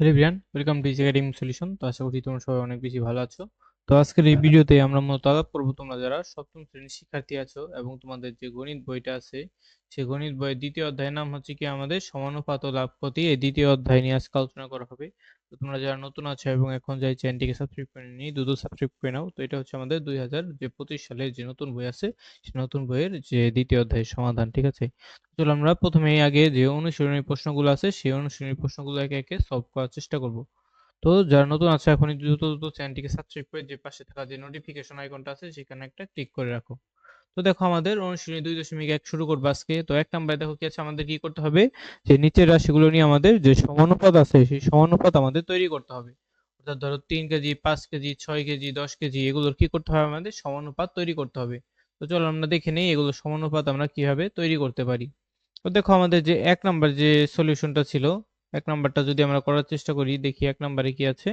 Hello Brian welcome to easy academy solution তো আশা করছি তোমরা সবাই অনেক বেশি ভালো আছো। তো আজকের এই ভিডিওতে আমরা মূলত আলাপ করব, তোমরা যারা সপ্তম শ্রেণির শিক্ষার্থী আছো এবং তোমাদের যে গণিত বইটা আছে, সেই গণিত বইয়ের দ্বিতীয় অধ্যায়ের নাম হচ্ছে কি আমাদের সমানুপাত ও লাভ ক্ষতি। এই দ্বিতীয় অধ্যায় নিয়ে আজকে আলোচনা করা হবে। তো তোমরা যারা নতুন আছো এবং এখন যাই চ্যানেলটিকে সাবস্ক্রাইব করে নিই দ্রুত সাবস্ক্রাইব করে নাও। তো এটা হচ্ছে আমাদের দুই হাজার যে পঁচিশ সালের যে নতুন বই আছে, সেই নতুন বইয়ের যে দ্বিতীয় অধ্যায়ের সমাধান, ঠিক আছে? চলো আমরা প্রথমে আগে যে অনুশীলনী প্রশ্নগুলো আছে, সেই অনুশীলনী প্রশ্নগুলো একে একে সলভ করার চেষ্টা করব। তো যারা নতুন আছে এখনই দ্রুত দ্রুত চ্যানেলটিকে সাবস্ক্রাইব করে যে পাশে থাকা যে নোটিফিকেশন আইকনটা আছে, সেখানে একটা ক্লিক করে রাখো। তো দেখো আমাদের অনুশীলনী দুই দশমিক এক শুরু করব আজকে। তো এক নম্বরে দেখো কি আছে, আমাদের কি করতে হবে? যে নিচের রাশিগুলো নিয়ে আমাদের যে সমানুপাত আছে, সেই সমানুপাত আমাদের তৈরি করতে হবে। অর্থাৎ ধরো তিন কেজি, পাঁচ কেজি, ছয় কেজি, দশ কেজি, এগুলোর কি করতে হবে আমাদের? সমানুপাত তৈরি করতে হবে। তো চলো আমরা দেখে নেই এগুলো সমানুপাত আমরা কীভাবে তৈরি করতে পারি। তো দেখো আমাদের যে এক নাম্বার যে সলিউশনটা ছিল এক নাম্বারটা যদি আমরা করার চেষ্টা করি, দেখি এক নাম্বারে কি আছে।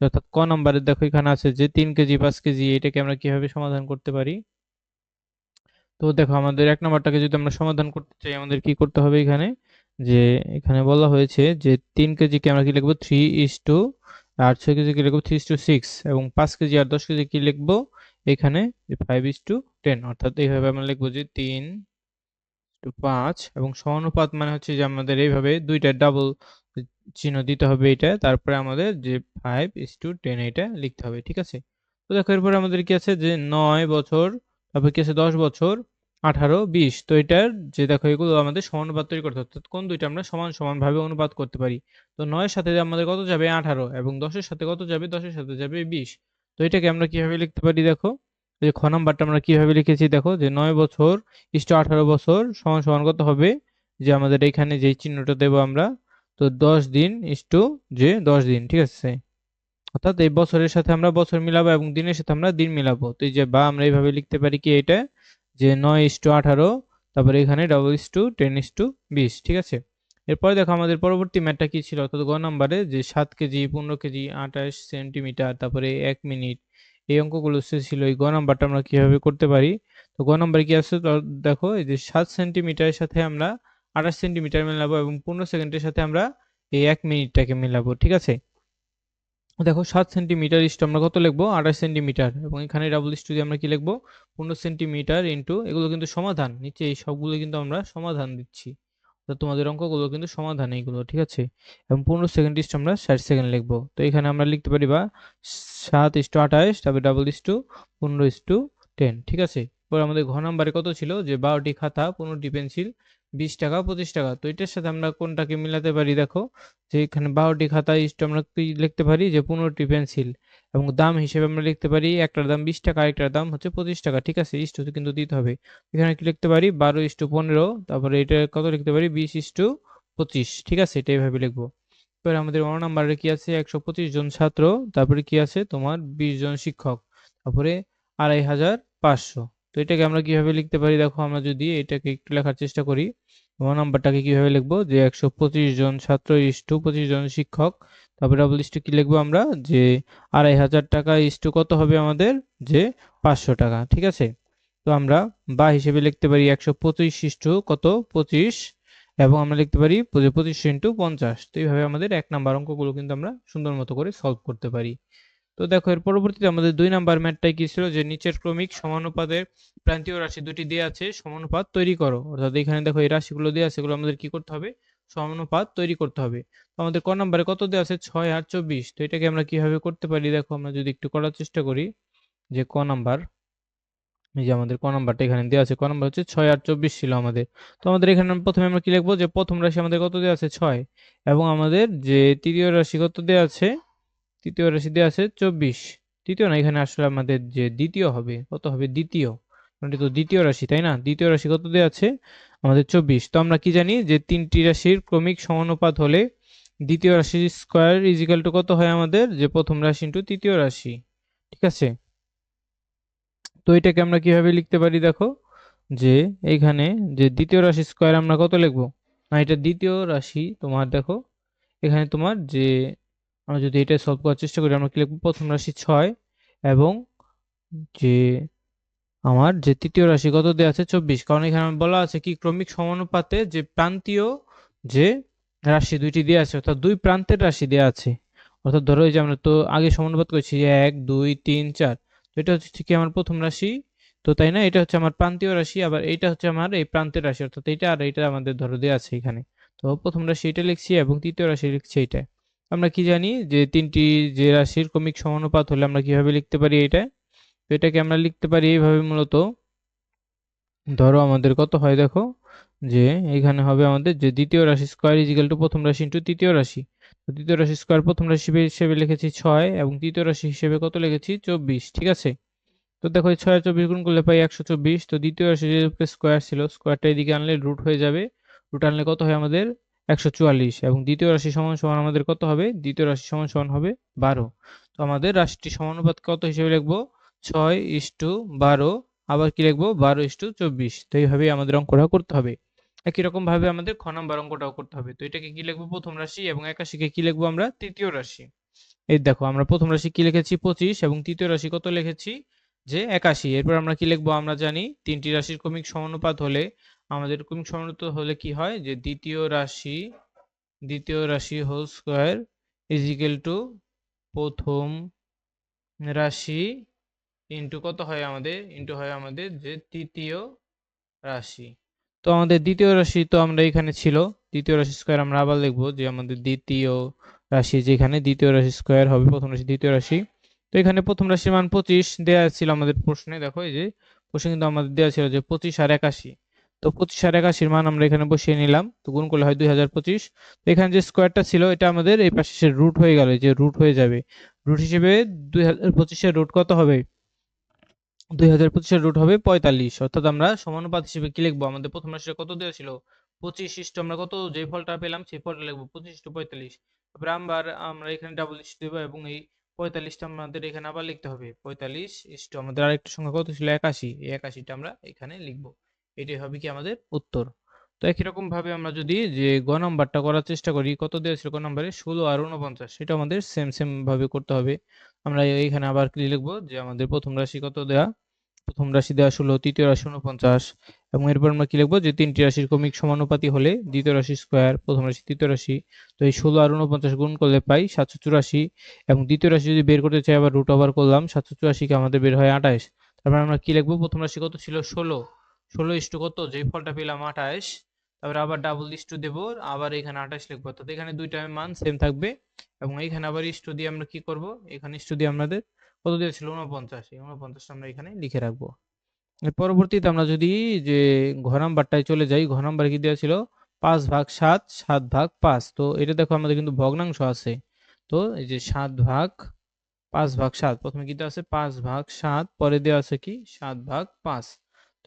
অর্থাৎ ক নাম্বারে দেখো এখানে আছে যে তিন কেজি, পাঁচ কেজি, এটাকে আমরা কীভাবে সমাধান করতে পারি? তো দেখো আমাদের এক নাম্বারটাকে যদি আমরা সমাধান করতে চাই, আমাদের কি করতে হবে এখানে? যে এখানে বলা হয়েছে যে তিন কেজিকে আমরা কি লিখব? থ্রি ইস টু আর ছয় কেজি কি লিখব? থ্রি ইস টু সিক্স এবং পাঁচ কেজি আর দশ কেজি কি লিখব? এখানে ফাইভ ইস টু টেন অর্থাৎ এইভাবে আমরা লিখব যে তিন পাঁচ এবং সমানুপাত মানে হচ্ছে যে আমাদের এইভাবে দুইটা ডাবল চিহ্ন দিতে হবে এটা, তারপরে আমাদের যে ফাইভ ইস টু টেন এটা লিখতে হবে, ঠিক আছে? তো দেখো এরপরে আমাদের কি আছে যে নয় বছর, তারপর কি আছে দশ বছর, আঠারো, বিশ, তো এটার যে দেখো এগুলো আমাদের সমানুপাত তৈরি করতে অর্থাৎ কোন দুইটা আমরা সমান সমান ভাবে অনুপাত করতে পারি? তো নয়ের সাথে আমাদের কত যাবে? আঠারো, এবং দশের সাথে কত যাবে? দশের সাথে যাবে বিশ, তো এটাকে আমরা কীভাবে লিখতে পারি দেখো? যে খ নাম্বারটা আমরা কীভাবে লিখেছি, দেখো যে নয় বছর ইষ্ট আঠারো বছর সমান সমান কত হবে? যে আমাদের এখানে যে চিহ্নটা দেব আমরা, তো দশ দিন ইষ্টু যে দশ দিন, ঠিক আছে? অর্থাৎ এই বছরের সাথে আমরা বছর মিলাবো এবং দিনের সাথে আমরা দিন মিলাবো। তো এই যে বা আমরা এইভাবে লিখতে পারি কি এটা? যে নয় ইষ্টু আঠারো, তারপরে এখানে ডাবল ইষ্টু টেন ইষ্টু বিশ, ঠিক আছে? এরপরে দেখো আমাদের পরবর্তী ম্যাটটা কি ছিল? অর্থাৎ গ নাম্বারে যে সাত কেজি, পনেরো কেজি, আঠাশ সেন্টিমিটার, তারপরে এক মিনিট এই অঙ্কগুলো ছিল এই গ নাম্বারটা আমরা কীভাবে করতে পারি? তো গ নাম্বারে কি আছে? দেখো, এই যে সাত সেন্টিমিটারের সাথে আমরা আঠাশ সেন্টিমিটার মেলাবো এবং পনেরো সেকেন্ডের সাথে আমরা এই এক মিনিটটাকে মেলাবো, ঠিক আছে? দেখো, সাত সেন্টিমিটার ইস্টু আমরা কত লিখব? আঠাশ সেন্টিমিটার। এবং এখানে ডাবল ইস্টু দিয়ে আমরা কি লিখব? পনেরো সেন্টিমিটার ইন্টু এগুলো কিন্তু সমাধান। নিচে এই সবগুলো কিন্তু আমরা সমাধান দিচ্ছি। তোমাদের অঙ্কগুলো কিন্তু সমাধান এইগুলো, ঠিক আছে? এবং পনেরো সেকেন্ড ইস্টু আমরা ষাট সেকেন্ড লিখব। তো এখানে আমরা লিখতে পারি বা সাত ইস্টু আঠাশ, তারপরে ডাবল ইস্টু পনেরো ইস্টু টেন ঠিক আছে? এবার আমাদের ঘ নাম্বারে কত ছিল? যে বারোটি খাতা, পনেরোটি পেন্সিল, বিশ টাকা, পঁচিশ টাকা। তো এটার সাথে আমরা কোনটাকে মিলাতে পারি? দেখো, যে এখানে বারোটি খাতা ইস্ট আমরা লিখতে পারি? যে পনেরোটি পেন্সিল। এবং দাম হিসেবে আমরা লিখতে পারি একটার দাম বিশ টাকা, আরেকটার দাম হচ্ছে পঁচিশ টাকা। ঠিক আছে ইস্টু কিন্তু দিতে হবে। এখানে কি লিখতে পারি? বারো ইস্টু পনেরো, তারপরে এটা কত লিখতে পারি? বিশ ইস্টু পঁচিশ। ঠিক আছে, এটা এইভাবে লিখব। এবার আমাদের অন নাম্বারে কি আছে? একশো পঁচিশ জন ছাত্র, তারপরে কি আছে? তোমার বিশ জন শিক্ষক, তারপরে আড়াই হাজার পাঁচশো। তো এটাকে আমরা কীভাবে লিখতে পারি? দেখো, আমরা যদি এটাকে একটু লেখার চেষ্টা করি ও নাম্বারটাকে কীভাবে লিখব? যে একশো পঁচিশ জন ছাত্র ইস্টু পঁচিশ জন শিক্ষক তারপরে ডাবল ইস্টু কি লিখব আমরা? যে আড়াই হাজার টাকা ইস্টু কত হবে আমাদের? যে পাঁচশো টাকা, ঠিক আছে? তো আমরা বা হিসেবে লিখতে পারি একশো পঁচিশ ইস্টু কত? পঁচিশ। এবং আমরা লিখতে পারি পঁচিশ ইন্টু পঞ্চাশ। তো এইভাবে আমাদের এক নাম্বার অঙ্কগুলো কিন্তু আমরা সুন্দর মতো করে সলভ করতে পারি। তো দেখো, এর পরবর্তীতে আমাদের দুই নাম্বার ম্যাটটাই কি ছিল? যে নিচের ক্রমিক সমানুপাতের প্রান্তীয় রাশি দুটি দিয়ে আছে, সমানুপাত তৈরি করো। অর্থাৎ এখানে দেখো এই রাশিগুলো দিয়ে আছে এগুলো আমাদের কি করতে হবে? সমানুপাত তৈরি করতে হবে। তো আমাদের ক নাম্বারে কত দেওয়া আছে? ছয় আর চব্বিশ। তো এটাকে আমরা কীভাবে করতে পারি? দেখো, আমরা যদি একটু করার চেষ্টা করি, যে ক নাম্বার, এই যে আমাদের ক নাম্বারটা এখানে দেওয়া আছে, ক নাম্বার হচ্ছে ছয় আর চব্বিশ ছিল আমাদের। তো আমাদের এখানে প্রথমে আমরা কি লিখব? যে প্রথম রাশি আমাদের কত দেওয়া আছে? ছয়। এবং আমাদের যে তৃতীয় রাশি কত দেওয়া আছে? তৃতীয় রাশি দেওয়া আছে চব্বিশ। তৃতীয় না, এখানে আসলে আমাদের যে দ্বিতীয় হবে, কত হবে? দ্বিতীয়। এটা তো দ্বিতীয় রাশি, তাই না? দ্বিতীয় রাশি কত দেওয়া আছে? আমাদের চব্বিশ। তো আমরা কি জানি যে তিনটি রাশির ক্রমিক সমানুপাত হলে দ্বিতীয় রাশির স্কোয়ার ইজিক্যাল টু কত হয় আমাদের? যে প্রথম রাশি ইন্টু তৃতীয় রাশি। ঠিক আছে? তো এটাকে আমরা কীভাবে লিখতে পারি দেখো? যে এখানে যে দ্বিতীয় রাশি স্কোয়ার আমরা কত লিখব? না, এটা দ্বিতীয় রাশি তোমার দেখো। এখানে তোমার যে আমরা যদি এটা সলভ করার চেষ্টা করি, আমরা কি লিখব? প্রথম রাশি ছয় এবং যে আমার যে তৃতীয় রাশি, কত দেওয়া আছে? চব্বিশ। কারণ এখানে বলা আছে কি? ক্রমিক সমানুপাতে যে প্রান্তীয় যে রাশি দুইটি দেওয়া আছে, অর্থাৎ দুই প্রান্তের রাশি দেওয়া আছে। অর্থাৎ ধরো এই যে আমরা তো আগে সমানুপাত করেছি, যে এক, দুই, তিন, চার। তো এটা হচ্ছে কি আমার প্রথম রাশি? তো তাই না? এটা হচ্ছে আমার প্রান্তীয় রাশি, আবার এইটা হচ্ছে আমার এই প্রান্তের রাশি, অর্থাৎ এটা আর এটা আমাদের ধরো দেওয়া আছে এখানে। তো প্রথম রাশি এটা লিখছি এবং তৃতীয় রাশি লিখছি এটা আমরা কি জানি? যে তিনটি যে রাশির ক্রমিক সমানুপাত হলে আমরা কীভাবে লিখতে পারি এটা তো এটাকে আমরা লিখতে পারি এইভাবে মূলত। ধরো আমাদের কত হয় দেখো, যে এখানে হবে আমাদের যে দ্বিতীয় রাশি স্কোয়ার ইজিক্যাল টু প্রথম রাশি ইন্টু তৃতীয় রাশি। তো তৃতীয় রাশি স্কোয়ার প্রথম রাশি হিসেবে লিখেছি ছয় এবং তৃতীয় রাশি হিসেবে কত লিখেছি? চব্বিশ, ঠিক আছে? তো দেখো এই ছয় চব্বিশ গুণ করলে পাই একশো চব্বিশ। তো দ্বিতীয় রাশি যে স্কোয়ার ছিল স্কোয়ারটা এদিকে আনলে রুট হয়ে যাবে। রুট আনলে কত হয় আমাদের? একশো চুয়াল্লিশ। এবং দ্বিতীয় রাশি সমান সমান আমাদের কত হবে? দ্বিতীয় রাশি সমান সমান হবে বারো। তো আমাদের রাশিটি সমানুপাত কত হিসেবে লিখব? ছয় ইস টু বারো, আবার কি লিখব? বারো ইস টু চব্বিশ। তো এইভাবেই আমাদের অঙ্কটা করতে হবে। একই রকম ভাবে আমাদের খ নাম্বার অঙ্কটাও করতে হবে। তো এটাকে কি লিখব? প্রথম রাশি এবং একাশিকে কি লিখব আমরা? তৃতীয় রাশি। এই দেখো, আমরা প্রথম রাশি কি লিখেছি? পঁচিশ এবং তৃতীয় রাশি কত লিখেছি? যে একাশি। এরপর আমরা কি লিখব? আমরা জানি তিনটি রাশির ক্রমিক সমানুপাত হলে আমাদের ক্রমিক সমানুপাত হলে কি হয়? যে দ্বিতীয় রাশি দ্বিতীয় রাশি whole square is equal to প্রথম রাশি ইন্টু কত হয় আমাদের? ইন্টু হয় আমাদের যে তৃতীয় রাশি। তো আমাদের দ্বিতীয় রাশি তো আমরা এখানে ছিল। দ্বিতীয় রাশি স্কোয়ার আমরা আবার লিখব যে আমাদের দ্বিতীয় রাশি যেখানে দ্বিতীয় রাশি স্কোয়ার হবে, প্রথম রাশি দ্বিতীয় রাশি। তো এখানে প্রথম রাশির মান পঁচিশ দেওয়া ছিল আমাদের প্রশ্নে। দেখো এই যে, প্রশ্নে কিন্তু আমাদের দেওয়া ছিল যে পঁচিশ আর একাশি। তো পঁচিশ আর একাশির মান আমরা এখানে বসিয়ে নিলাম। তো গুণ করলে হয় দুই হাজার পঁচিশ। তো এখানে যে স্কোয়ারটা ছিল, এটা আমাদের এই পাশে রুট হয়ে গেল যে রুট হয়ে যাবে। রুট হিসেবে দুই হাজার পঁচিশের রুট কত হবে? দুই হাজার রুট হবে পঁয়তাল্লিশ। অর্থাৎ আমরা সমানুপাত হিসেবে কি লিখব? আমাদের প্রথম রাশিটা কত দেওয়া ছিল? পঁচিশ ইস্টু আমরা কত? যে ফলটা পেলাম সেই ফলটা লিখব। পঁচিশ ইস্টু পঁয়তাল্লিশ। তারপরে আবার আমরা এখানে ডাবল ইস্টু দেবো এবং এই পঁয়তাল্লিশটা আমাদের এখানে আবার লিখতে হবে। পঁয়তাল্লিশ ইস্টু আমাদের আরেকটা সংখ্যা কত ছিল? একাশি। এই একাশিটা আমরা এখানে লিখব। এটাই হবে কি আমাদের উত্তর। তো একই রকম ভাবে আমরা যদি যে গ নাম্বারটা করার চেষ্টা করি, কত দেওয়া ছিল গ নাম্বারে ষোলো আর উনপঞ্চাশ সেটা আমাদের সেম সেম ভাবে করতে হবে। আমরা এইখানে আবার কি লিখব? যে আমাদের প্রথম রাশি কত দেওয়া প্রথম রাশি দেওয়া ষোলো, তৃতীয় রাশি উনপঞ্চাশ এবং এরপর আমরা কি লিখব? যে তিনটি রাশির ক্রমিক সমানুপাতি হলে দ্বিতীয় রাশি স্কোয়ার, প্রথম রাশি, তৃতীয় রাশি। তো এই ষোলো আর উনপঞ্চাশ গুণ করলে পাই সাতশো চুরাশি। এবং দ্বিতীয় রাশি যদি বের করতে চাই, আবার রুট ওভার করলাম, সাতশো চুরাশিকে আমাদের বের হয় আঠাশ। তারপর আমরা কি লিখব? প্রথম রাশি কত ছিল? ষোলো। ষোলো ইস্টু কত? যে ফলটা পেলাম আঠাশ। তারপরে আবার ডাবল ইস্টু দেবো, আবার এখানে আঠাশ লিখব। অর্থাৎ এখানে দুইটা মান সেম থাকবে এবং এইখানে আবার ইস্টু দিয়ে আমরা কি করব? এখানে ইস্টু দিয়ে আমাদের কত দিয়েছিল? উনপঞ্চাশ এই উনপঞ্চাশটা আমরা এখানে লিখে রাখব। পরবর্তীতে আমরা যদি যে ঘ নাম্বারটায় চলে যাই, ঘ নাম্বার কি দেওয়া ছিল? পাঁচ ভাগ সাত সাত ভাগ পাঁচ। তো এটা দেখো আমাদের কিন্তু ভগ্নাংশ আছে। তো এই যে সাত ভাগ, পাঁচ ভাগ সাত, প্রথমে কি দেওয়া আছে? পাঁচ ভাগ সাত, পরে দেওয়া আছে কি? সাত ভাগ পাঁচ।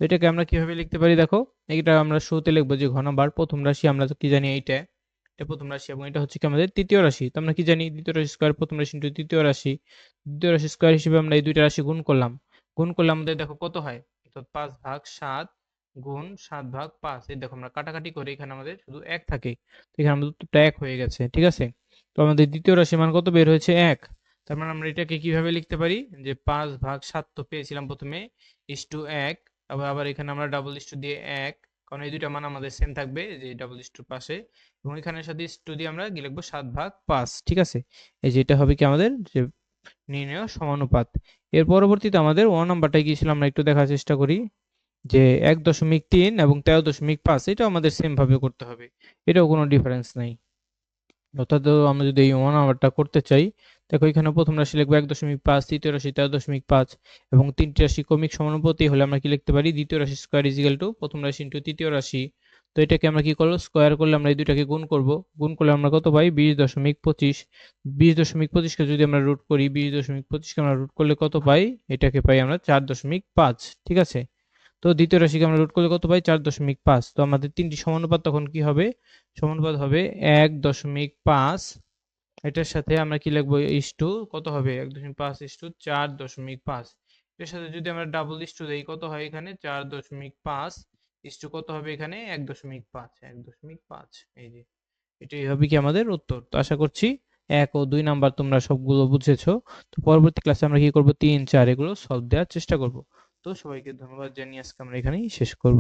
তো এটাকে আমরা কীভাবে লিখতে পারি দেখো? এটা আমরা শুরুতে লিখব যে ঘ নাম্বার, প্রথম রাশি আমরা কি জানি এইটা, এটা প্রথম রাশি এবং এটা হচ্ছে কি আমাদের তৃতীয় রাশি। তো আমরা কি জানি দ্বিতীয় রাশি স্কোয়ার প্রথম রাশি ইন্টু তৃতীয় রাশি। দ্বিতীয় রাশি স্কোয়ার হিসেবে আমরা এই দুইটা রাশি গুণ করলাম। গুণ করলে আমাদের দেখো কত হয়? অর্থাৎ পাঁচ ভাগ সাত গুণ সাত ভাগ পাঁচ। এই দেখো আমরা কাটাকাটি করে এখানে আমাদের শুধু এক থাকে। তো এখানে আমাদের উত্তরটা এক হয়ে গেছে, ঠিক আছে? তো আমাদের দ্বিতীয় রাশি মান কত বের হয়েছে? এক। তার মানে আমরা এটাকে কীভাবে লিখতে পারি? যে পাঁচ ভাগ সাত তো পেয়েছিলাম প্রথমে ইস টু এক। আবার আবার এখানে আমরা ডাবল ইস টু দিয়ে এক, কারণ এই দুইটা মান আমাদের সেম থাকবে যে ডাবল ইস পাশে, এবং এখানে সাথে ইস দিয়ে আমরা কি লিখব? সাত ভাগ পাঁচ, ঠিক আছে? এই যে এটা হবে কি আমাদের? যে নির্ণয় সমানুপাত। এর পরবর্তীতে আমাদের ও নাম্বারটা কি ছিল আমরা একটু দেখার চেষ্টা করি, যে এক দশমিক তিন এবং তেরো দশমিক পাঁচ এটা আমাদের সেম ভাবে করতে হবে। এটাও কোনো ডিফারেন্স নাই। অর্থাৎ আমরা যদি এই ওয়ান আওয়ারটা করতে চাই, দেখো এখানে প্রথম রাশি লিখব এক দশমিক পাঁচ, তৃতীয় রাশি তেরো দশমিক পাঁচ এবং তিনটি রাশি ক্রমিক সমানুপাতি হলে আমরা কি লিখতে পারি? দ্বিতীয় রাশি স্কোয়ার ইজিক্যাল টু প্রথম রাশি ইন্টু তৃতীয় রাশি। তো এটাকে আমরা কি করব? স্কোয়ার করলে আমরা এই দুইটাকে গুণ করব। গুণ করলে আমরা কত পাই? বিশ দশমিক পঁচিশ। বিশ দশমিক পঁচিশকে যদি আমরা রুট করি, বিশ দশমিক পঁচিশকে আমরা রুট করলে কত পাই? এটাকে পাই আমরা চার দশমিক পাঁচ। ঠিক আছে? তো দ্বিতীয় রাশিকে আমরা রুট করলে কত পাই? চার দশমিক পাঁচ। তো আমাদের তিনটি সমানুপাত তখন কি হবে? সমানুপাত হবে এক দশমিক পাঁচ। এটার সাথে আমরা কি লিখব? ইস্টু কত হবে? এক দশমিক পাঁচ ইস্টু চার দশমিক পাঁচ। এটার সাথে যদি আমরা ডাবল ইস্টু দেই, কত হয় এখানে? চার দশমিক পাঁচ। ইস্টু কত হবে এখানে? এক দশমিক পাঁচ। এক দশমিক পাঁচ। এই যে, এটাই হবে কি আমাদের উত্তর। তো আশা করছি এক ও দুই নাম্বার তোমরা সবগুলো বুঝেছ। তো পরবর্তী ক্লাসে আমরা কি করব? তিন, চার, এগুলো সলভ দেওয়ার চেষ্টা করব। তো সবাইকে ধন্যবাদ জানিয়ে আজকে আমরা এখানেই শেষ করব।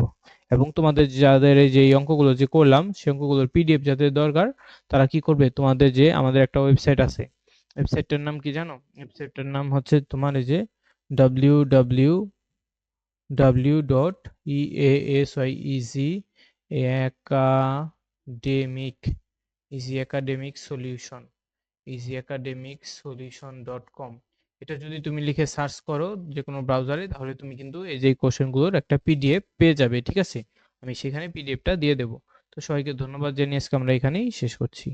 এবং তোমাদের যাদের এই যে অঙ্কগুলো যে করলাম সেই অঙ্কগুলোর পিডিএফ যাদের দরকার, তারা কি করবে? তোমাদের যে আমাদের একটা ওয়েবসাইট আছে ওয়েবসাইটটার নাম কি জানো? ওয়েবসাইটটার নাম হচ্ছে তোমার এই যে W W W dot E S Y easy academic easy academic solution easy academic solution dot com এটা যদি তুমি লিখে সার্চ করো যে কোনো ব্রাউজারে তাহলে তুমি কিন্তু এই যে কোশ্চেনগুলোর একটা পিডিএফ পেয়ে যাবে, ঠিক আছে? আমি সেখানে পিডিএফটা দিয়ে দেবো। তো সবাইকে ধন্যবাদ জানিয়ে আজকে আমরা এখানেই শেষ করছি।